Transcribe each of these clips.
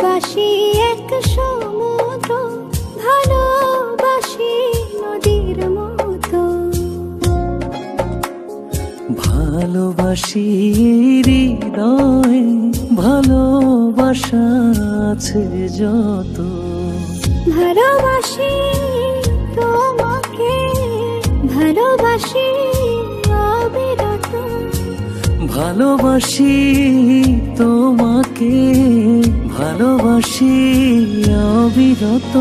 ভালোবাসি এক সমুদ্র ভালোবাসি নদীর মতো। ভালোবাসি হৃদয়ে ভালোবাসা আছে যত। ভালোবাসি তোমাকে ভালোবাসি অবিরত। ভালোবাসি তোমাকে ভালোবাসি অবিরত।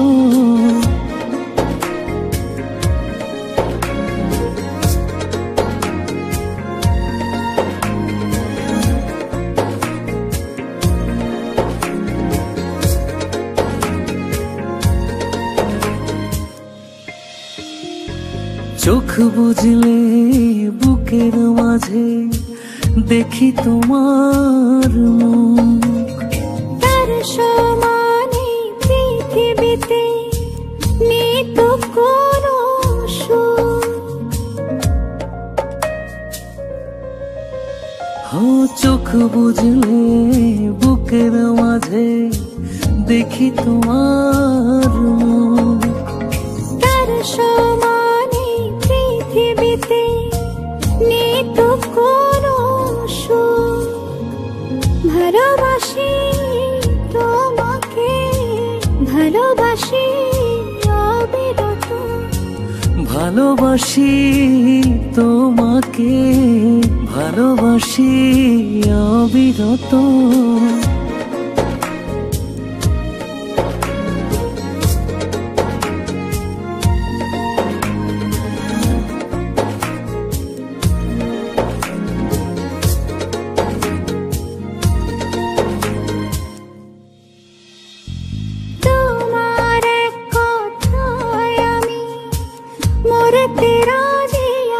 চোখ বুঝলে বুকের মাঝে দেখি তোমার তার সমানে পৃথিবীতে নেই তো কোনো হো চোখ বুঝলে বুকের মাঝে দেখি তোমার তার সমানে পৃথিবীতে নেই তো কোনো সুখ ভালোবাসি অবিরত ভালোবাসি তোমাকে ভালোবাসি অবিরত।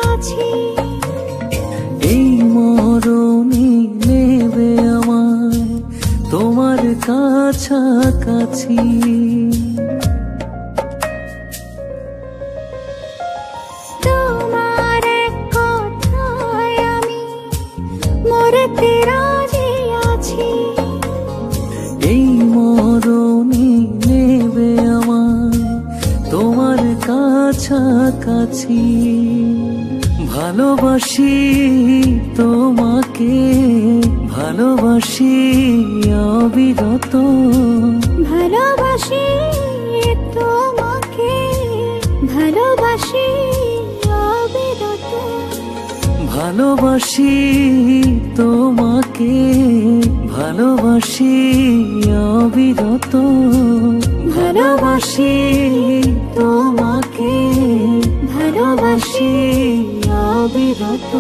আছি। এই মরণে নেবে আমায় তোমার কাছাকাছি। তোমার কথায় আমি মরতে রাজি আছি। এই কাছাকাছি ভালোবাসি তোমাকে ভালোবাসি অবিরত। ভালোবাসি তোমাকে ভালোবাসি অবিরত। ভালোবাসি তোমাকে ভালোবাসি অবিরত। ভালোবাসি তোমাকে। ভালোবাসি অবিরত